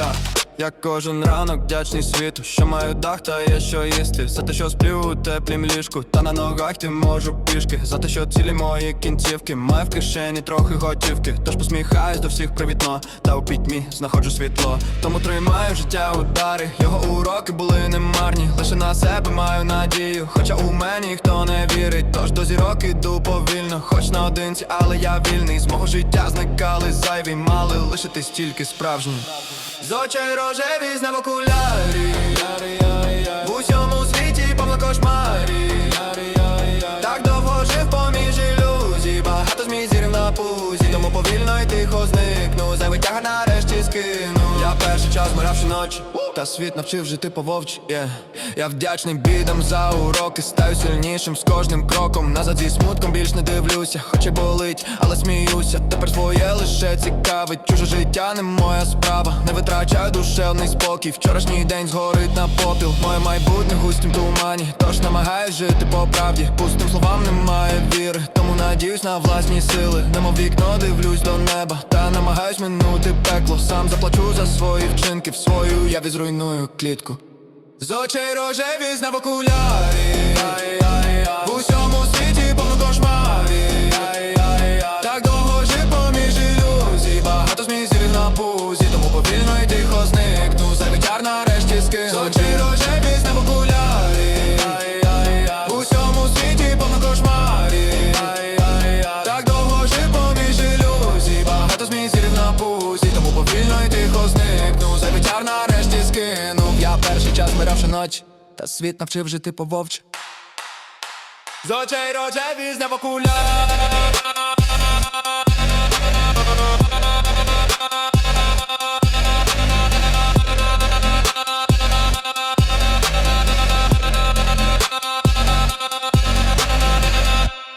yeah, yeah, yeah. Yeah, yeah. Yeah, yeah. Я, я кожен ранок вдячний світу, що маю дах та є що їсти. За те, що сплю у теплім ліжку, та на ногах ти можу пішки. За те, що цілі мої кінцівки, маю в кишені трохи готівки. Тож посміхаюсь до всіх привітно, та у пітьмі знаходжу світло. Тому тримаю життя удари. Його уроки були немарні. Лише на себе маю надію. Хоча у мені ніхто не вірить. Тож до зірок іду повільно, хоч наодинці, але я вільний. З мого життя зникали зайві, мали лишитись тільки справжні. З очей рожеві знав окулярі пузі. Тому повільно і тихо зникну. Зайвий тягар нарешті скину. Я перший час миравши ночі. Та світ навчив жити по вовчі yeah. Я вдячний бідам за уроки. Стаю сильнішим з кожним кроком. Назад зі смутком більш не дивлюся Хоч і болить, але сміюся. Тепер своє лише цікавить. Чуже життя не моя справа. Не витрачаю душевний спокій. Вчорашній день згорить на попіл. Моє майбутнє густім тумані. Тож намагаюсь жити по правді. Пустим словам немає віри. Тому надіюсь на власні сили Немов вікно дивлюсь до неба Та намагаюсь минути пекло. Сам заплачу за свої вчинки В свою я відзруйную клітку. З очей рожеві знав окулярі В усьому світі повно кошмарі Так довго жив поміж ілюзій. Багато змій зірів на пузі Тому повільно і тихо зникну. Зайвий тяр нарешті скину. З очей час миравши ночі Та світ навчив жити по вовч. З очей рожеві з окуляр